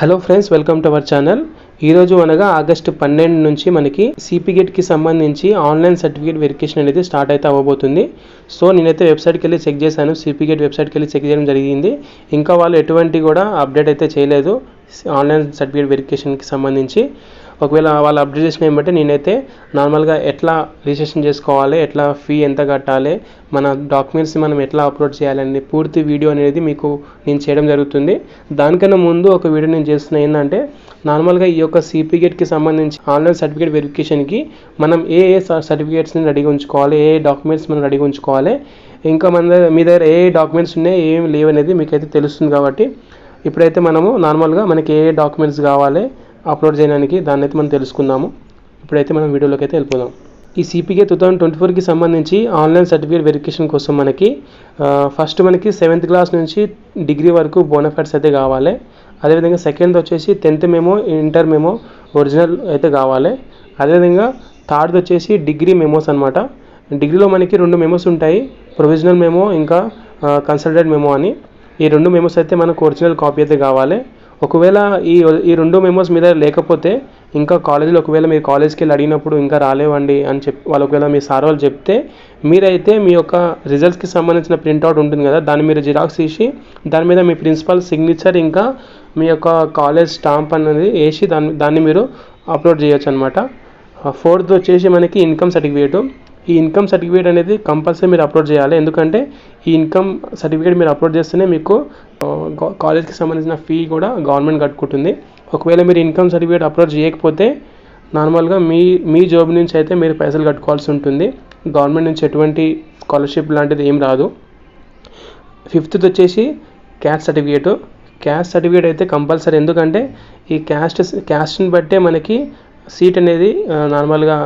Hello friends welcome to our channel. ఈరోజు అనగా August పన్నెండు నుంచి మనకి సిపిగేట్కి సంబంధించి ఆన్లైన్ సర్టిఫికేట్ వెరిఫికేషన్ అనేది స్టార్ట్ అయితే అవ్వబోతుంది. సో నేనైతే వెబ్సైట్కి వెళ్ళి చెక్ చేశాను. సిపిగేట్ వెబ్సైట్కి వెళ్ళి చెక్ చేయడం జరిగింది. ఇంకా వాళ్ళు ఎటువంటి కూడా అప్డేట్ అయితే చేయలేదు. ఆన్లైన్ సర్టిఫికేట్ వెరిఫికేషన్కి సంబంధించి. ఒకవేళ వాళ్ళు అప్డేట్ చేసిన బట్టి నేనైతే నార్మల్గా ఎట్లా రిజిస్ట్రేషన్ చేసుకోవాలి ఎట్లా ఫీ ఎంత కట్టాలి మన డాక్యుమెంట్స్ మనం ఎట్లా అప్లోడ్ చేయాలని పూర్తి వీడియో అనేది మీకు నేను చేయడం జరుగుతుంది. దానికన్నా ముందు ఒక వీడియో నేను చేస్తున్న ఏంటంటే నార్మల్గా ఈ యొక్క సిపిగేట్కి సంబంధించి ఆన్లైన్ సర్టిఫికేట్ వెరిఫికేషన్కి మనం ఏ ఏ సర్టిఫికేట్స్ని రెడీగా ఉంచుకోవాలి ఏ డాక్యుమెంట్స్ మనం రెడీగా ఉంచుకోవాలి ఇంకా మన దగ్గర మీ దగ్గర ఏ డాక్యుమెంట్స్ ఉన్నాయి ఏం లేవు అనేది మీకైతే తెలుస్తుంది కాబట్టి ఇప్పుడైతే మనము నార్మల్గా మనకి ఏ ఏ డాక్యుమెంట్స్ కావాలి అప్లోడ్ చేయడానికి దాన్ని అయితే మనం తెలుసుకుందాము. ఇప్పుడైతే మనం వీడియోలోకి అయితే వెళ్ళిపోదాం. ఈ సిపికే టూ థౌజండ్ ట్వంటీ ఫోర్కి సంబంధించి ఆన్లైన్ సర్టిఫికేట్ వెరిఫికేషన్ కోసం మనకి ఫస్ట్ మనకి సెవెంత్ క్లాస్ నుంచి డిగ్రీ వరకు బోనఫైడ్స్ అయితే కావాలి. అదేవిధంగా సెకండ్ వచ్చేసి tenth memo inter memo original అయితే కావాలి. అదేవిధంగా థర్డ్ వచ్చేసి డిగ్రీ మెమోస్ అనమాట డిగ్రీలో మనకి రెండు మెమోస్ ఉంటాయి. ప్రొవిజనల్ మెమో ఇంకా కన్సల్టెడ్ మెమో అని. ఈ రెండు మెమోస్ అయితే మనకు ఒరిజినల్ కాపీ అయితే కావాలి. ఒకవేళ ఈ ఈ రెండు మెమోస్ మీద లేకపోతే ఇంకా కాలేజీలో ఒకవేళ మీరు కాలేజ్కి వెళ్ళి అడిగినప్పుడు ఇంకా రాలేవండి అని చెప్పి వాళ్ళు ఒకవేళ మీ సార్ వాళ్ళు చెప్తే మీరైతే మీ యొక్క రిజల్ట్స్కి సంబంధించిన ప్రింట్అవుట్ ఉంటుంది కదా దాన్ని మీరు జిరాక్స్ తీసి దాని మీద మీ ప్రిన్సిపల్ సిగ్నేచర్ ఇంకా మీ యొక్క కాలేజ్ స్టాంప్ అనేది వేసి దాన్ని దాన్ని మీరు అప్లోడ్ చేయొచ్చు అనమాట ఫోర్త్ వచ్చేసి మనకి ఇన్కమ్ సర్టిఫికేటు ఈ ఇన్కమ్ సర్టిఫికేట్ అనేది కంపల్సరీ మీరు అప్లోడ్ చేయాలి. ఎందుకంటే ఈ ఇన్కమ్ సర్టిఫికేట్ మీరు అప్లోడ్ చేస్తేనే మీకు కాలేజ్కి సంబంధించిన ఫీ కూడా గవర్నమెంట్ కట్టుకుంటుంది. ఒకవేళ మీరు ఇన్కమ్ సర్టిఫికేట్ అప్లోడ్ చేయకపోతే నార్మల్గా మీ మీ జాబ్ నుంచి అయితే మీరు పైసలు కట్టుకోవాల్సి ఉంటుంది. గవర్నమెంట్ నుంచి ఎటువంటి స్కాలర్షిప్ లాంటిది ఏం రాదు. ఫిఫ్త్ వచ్చేసి క్యాస్ట్ సర్టిఫికేటు క్యాస్ట్ సర్టిఫికేట్ అయితే కంపల్సరీ ఎందుకంటే ఈ క్యాస్ట్ క్యాస్ట్ని బట్టే మనకి సీట్ అనేది నార్మల్గా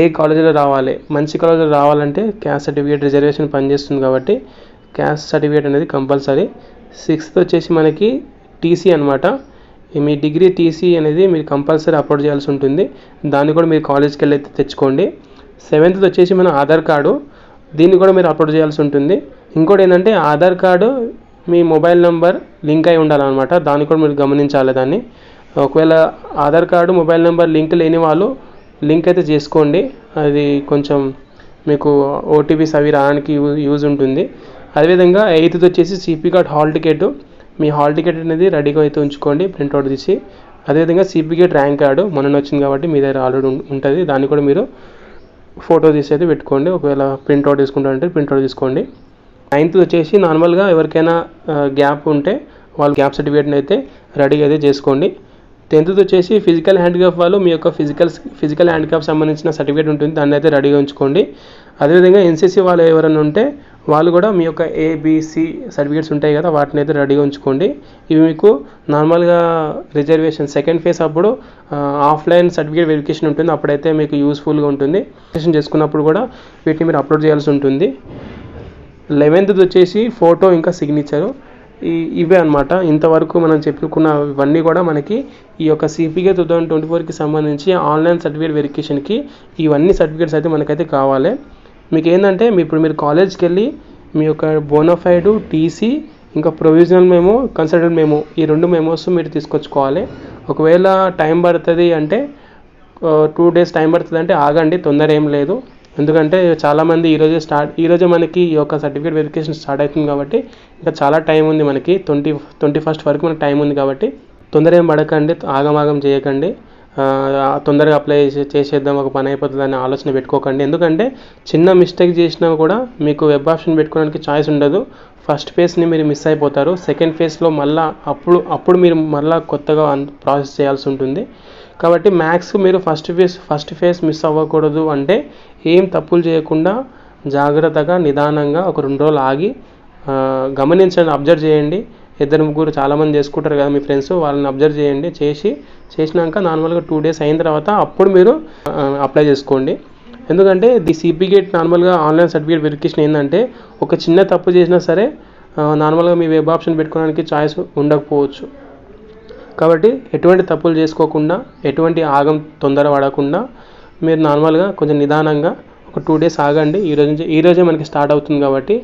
ఏ కాలేజీలో రావాలి మంచి కాలేజీలో రావాలంటే క్యాస్ట్ సర్టిఫికేట్ రిజర్వేషన్ పనిచేస్తుంది కాబట్టి క్యాస్ట్ సర్టిఫికేట్ అనేది కంపల్సరీ సిక్స్త్ వచ్చేసి మనకి టీసీ అనమాట మీ డిగ్రీ టీసీ అనేది మీరు కంపల్సరీ అప్లోడ్ చేయాల్సి ఉంటుంది. దాన్ని కూడా మీరు కాలేజ్కి వెళ్ళి అయితే తెచ్చుకోండి. సెవెంత్ వచ్చేసి మన ఆధార్ కార్డు. దీన్ని కూడా మీరు అప్లోడ్ చేయాల్సి ఉంటుంది. ఇంకోటి ఏంటంటే ఆధార్ కార్డు మీ మొబైల్ నెంబర్ లింక్ అయి ఉండాలన్నమాట. దాన్ని కూడా మీరు గమనించాలి దాన్ని. ఒకవేళ Aadhaar card mobile number link లేని వాళ్ళు లింక్ అయితే చేసుకోండి. అది కొంచెం మీకు ఓటీపీస్ అవి రావడానికి యూజ్ యూజ్ ఉంటుంది. అదేవిధంగా ఎయిత్ వచ్చేసి సిపి కార్డ్ హాల్ టికెట్ మీ హాల్ టికెట్ అనేది రెడీగా అయితే ఉంచుకోండి ప్రింట్అవుట్ తీసి. అదేవిధంగా సిపి గేట్ ర్యాంక్ కార్డు మొన్న వచ్చింది కాబట్టి మీ దగ్గర ఆల్రెడీ ఉంటుంది. దాన్ని కూడా మీరు ఫోటో తీసి అయితే పెట్టుకోండి. ఒకవేళ ప్రింట్అవుట్ తీసుకుంటారంటే ప్రింట్అవుట్ తీసుకోండి. నైన్త్ వచ్చేసి నార్మల్గా ఎవరికైనా గ్యాప్ ఉంటే వాళ్ళు గ్యాప్ సర్టిఫికేట్ని అయితే రెడీగా అయితే చేసుకోండి. టెన్త్ వచ్చేసి ఫిజికల్ హ్యాండిక్యాప్ వాళ్ళు మీ యొక్క ఫిజికల్ ఫిజికల్ హ్యాండిక్యాప్ సంబంధించిన సర్టిఫికేట్ ఉంటుంది. దాన్ని అయితే రెడీగా ఉంచుకోండి. అదేవిధంగా ఎన్సీసీ వాళ్ళు ఎవరైనా ఉంటే వాళ్ళు కూడా మీ యొక్క ఏబిసి సర్టిఫికేట్స్ ఉంటాయి కదా వాటిని అయితే రెడీగా ఉంచుకోండి. ఇవి మీకు నార్మల్గా రిజర్వేషన్ సెకండ్ ఫేజ్ అప్పుడు ఆఫ్లైన్ సర్టిఫికేట్ వెరిఫికేషన్ ఉంటుంది. అప్పుడైతే మీకు యూస్ఫుల్గా ఉంటుంది. రిజిస్ట్రేషన్ చేసుకున్నప్పుడు కూడా వీటిని మీరు అప్లోడ్ చేయాల్సి ఉంటుంది. లెవెన్త్ వచ్చేసి ఫోటో ఇంకా సిగ్నేచరు ఈ ఇవే అనమాట ఇంతవరకు మనం చెప్పుకున్న ఇవన్నీ కూడా మనకి ఈ యొక్క సిపికే టూ థౌజండ్ ట్వంటీ ఫోర్కి సంబంధించి ఆన్లైన్ సర్టిఫికేట్ వెరిఫికేషన్కి ఇవన్నీ సర్టిఫికేట్స్ అయితే మనకైతే కావాలి. మీకు ఏంటంటే మీ ఇప్పుడు మీరు కాలేజ్కి వెళ్ళి మీ యొక్క బోనఫైడ్ టీసీ ఇంకా ప్రొవిజనల్ మేమో కన్సల్టెంట్ మేము ఈ రెండు మెమోస్ మీరు తీసుకొచ్చుకోవాలి. ఒకవేళ టైం పడుతుంది అంటే టూ డేస్ టైం పడుతుంది అంటే ఆగండి తొందర ఏం లేదు. ఎందుకంటే చాలామంది ఈరోజే స్టార్ట్ ఈరోజే మనకి ఈ యొక్క సర్టిఫికేట్ వెరిఫికేషన్ స్టార్ట్ అవుతుంది కాబట్టి ఇంకా చాలా టైం ఉంది మనకి. ట్వంటీ ట్వంటీ ఫస్ట్ వరకు మనకి టైం ఉంది కాబట్టి తొందర ఏం పడకండి ఆగమాగం చేయకండి. తొందరగా అప్లై చేసేద్దాం ఒక పని అయిపోతుంది అనే ఆలోచన పెట్టుకోకండి. ఎందుకంటే చిన్న మిస్టేక్ చేసినా కూడా మీకు వెబ్ ఆప్షన్ పెట్టుకోవడానికి ఛాయిస్ ఉండదు. ఫస్ట్ ఫేజ్ని మీరు మిస్ అయిపోతారు. సెకండ్ ఫేజ్లో మళ్ళీ అప్పుడు అప్పుడు మీరు మళ్ళీ కొత్తగా ప్రాసెస్ చేయాల్సి ఉంటుంది. కాబట్టి మ్యాథ్స్ మీరు first phase first phase miss అవ్వకూడదు అంటే ఏం తప్పులు చేయకుండా జాగ్రత్తగా నిదానంగా ఒక రెండు రోజులు ఆగి గమనించండి అబ్జర్వ్ చేయండి. ఇద్దరు ముగ్గురు చాలామంది చేసుకుంటారు కదా మీ ఫ్రెండ్స్ వాళ్ళని అబ్జర్వ్ చేయండి. చేసి చేసినాక నార్మల్గా టూ డేస్ అయిన తర్వాత అప్పుడు మీరు అప్లై చేసుకోండి. ఎందుకంటే ది సిపి గేట్ నార్మల్గా ఆన్లైన్ సర్టిఫికేట్ వెరిఫికేషన్ ఏంటంటే ఒక చిన్న తప్పు చేసినా సరే నార్మల్గా మీ వెబ్ ఆప్షన్ పెట్టుకోవడానికి ఛాయిస్ ఉండకపోవచ్చు. కాబట్టి ఎటువంటి తప్పులు చేసుకోకుండా ఎటువంటి ఆగం తొందర పడకుండా మీరు నార్మల్గా కొంచెం నిదానంగా ఒక టూ డేస్ ఆగండి. ఈ రోజు నుంచి ఈ రోజే మనకి స్టార్ట్ అవుతుంది కాబట్టి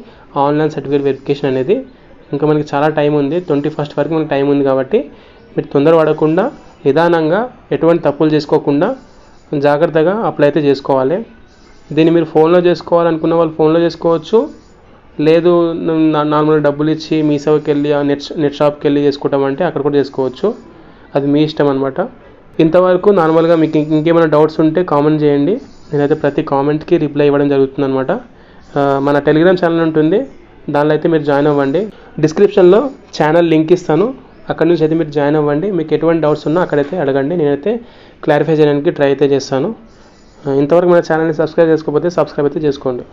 ఆన్లైన్ సర్టిఫికేట్ వెరిఫికేషన్ అనేది ఇంకా మనకి చాలా టైం ఉంది. ట్వంటీ ఫస్ట్ వరకు మనకి టైం ఉంది కాబట్టి మీరు తొందర పడకుండా నిదానంగా ఎటువంటి తప్పులు చేసుకోకుండా జాగ్రత్తగా అప్లై అయితే చేసుకోవాలి. దీన్ని మీరు ఫోన్లో చేసుకోవాలనుకున్న వాళ్ళు ఫోన్లో చేసుకోవచ్చు. లేదు నార్మల్ నార్మల్గా డబ్బులు ఇచ్చి మీ సేవకి వెళ్ళి ఆ నెట్ నెట్ షాప్కి వెళ్ళి చేసుకుంటామంటే అక్కడ కూడా చేసుకోవచ్చు. అది మీ ఇష్టం అనమాట ఇంతవరకు నార్మల్గా మీకు ఇంకేమైనా డౌట్స్ ఉంటే కామెంట్ చేయండి. నేనైతే ప్రతి కామెంట్కి రిప్లై ఇవ్వడం జరుగుతుంది అనమాట మన టెలిగ్రామ్ ఛానల్ ఉంటుంది. దానిలో అయితే మీరు జాయిన్ అవ్వండి. డిస్క్రిప్షన్లో ఛానల్ లింక్ ఇస్తాను. అక్కడ నుంచి అయితే మీరు జాయిన్ అవ్వండి. మీకు ఎటువంటి డౌట్స్ ఉన్నా అక్కడైతే అడగండి. నేనైతే క్లారిఫై చేయడానికి ట్రై అయితే చేస్తాను. ఇంతవరకు మన ఛానల్ని సబ్స్క్రైబ్ చేసుకోకపోతే సబ్స్క్రైబ్ అయితే చేసుకోండి.